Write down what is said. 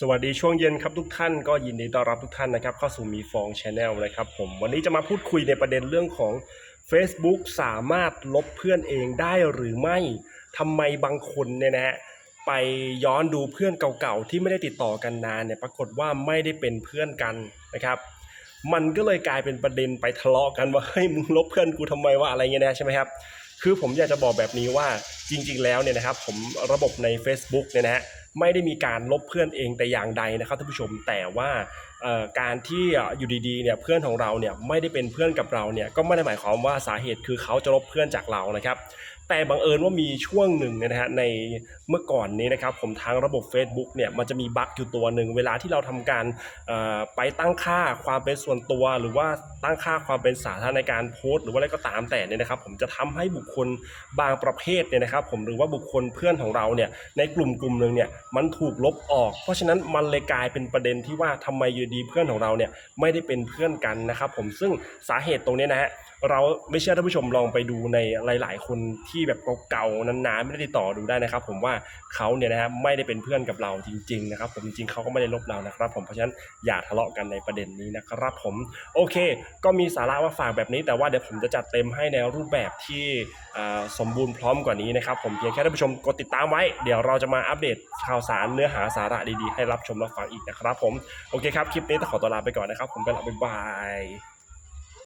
สวัสดีช่วงเย็นครับทุกท่านก็ยินดีต้อนรับทุกท่านนะครับเข้าสู่มีฟองชาแนลนะครับผมวันนี้จะมาพูดคุยในประเด็นเรื่องของ Facebook สามารถลบเพื่อนเองได้หรือไม่ทำไมบางคนเนี่ยนะฮะไปย้อนดูเพื่อนเก่าๆที่ไม่ได้ติดต่อกันนานเนี่ยปรากฏว่าไม่ได้เป็นเพื่อนกันนะครับ มันก็เลยกลายเป็นประเด็นไปทะเลาะกันว่าเฮ้ยมึงลบเพื่อนกูทำไมวะอะไรเงี้ยนะใช่ไหมครับคือผมอยากจะบอกแบบนี้ว่าจริง ๆ แล้วเนี่ยนะครับผมระบบใน Facebook เนี่ยนะฮะ ไม่ได้มีการลบเพื่อนเองแต่อย่างใดนะครับท่านผู้ชมแต่ว่าการที่อยู่ดีๆเนี่ยเพื่อนของเราเนี่ยไม่ได้เป็นเพื่อนกับเราเนี่ยก็ไม่ได้หมายความว่าสาเหตุคือเขาจะลบเพื่อนจากเรานะครับ แต่บังเอิญว่ามีช่วงหนึ่งนะฮะในเมื่อก่อนนี้นะครับผมทางระบบ Facebook เนี่ยมันจะมีบั๊กอยู่ตัวหนึ่งเวลาที่เราทำการไปตั้งค่าความเป็นส่วนตัว หรือว่าตั้งค่าความเป็นสาธารณในการโพสต์หรือว่าอะไรก็ตามแต่เนี่ยนะครับ ผมจะทำให้บุคคลบางประเภทเนี่ยนะครับ ผมหรือว่าบุคคลเพื่อนของเราเนี่ยในกลุ่มกลุ่มหนึ่งเนี่ย มันถูกลบออก เพราะฉะนั้นมันเลยกลายเป็นประเด็นที่ว่าทำไมอยู่ดีเพื่อนของเราเนี่ยไม่ได้เป็นเพื่อนกันนะครับผมซึ่งสาเหตุตรงนี้นะฮะ เราไม่เชื่อท่านผู้ชมลองไปดูในหลาย ๆ คนที่แบบเก่าๆนานๆไม่ได้ติดต่อดูได้นะครับ ผมว่าเขาเนี่ยนะครับไม่ได้เป็นเพื่อนกับเราจริง ๆ นะครับ ผมจริงๆเขาก็ไม่ได้ลบเรานะครับ ผมเพราะฉะนั้นอย่าทะเลาะกันในประเด็นนี้นะครับ ผมโอเค ก็มีสาระมาฝากแบบนี้ แต่ว่าเดี๋ยวผมจะจัดเต็มให้ในรูปแบบที่สมบูรณ์พร้อมกว่านี้นะครับ ผมเพียงแค่ท่านผู้ชมกดติดตามไว้เดี๋ยวเราจะมาอัปเดตข่าวสารเนื้อหาสาระดีๆให้รับชมรับฟังอีกนะครับ ผมโอเคครับคลิปนี้ต้องขอตัวลาไปก่อนนะครับ ผมไปละบ๊ายบาย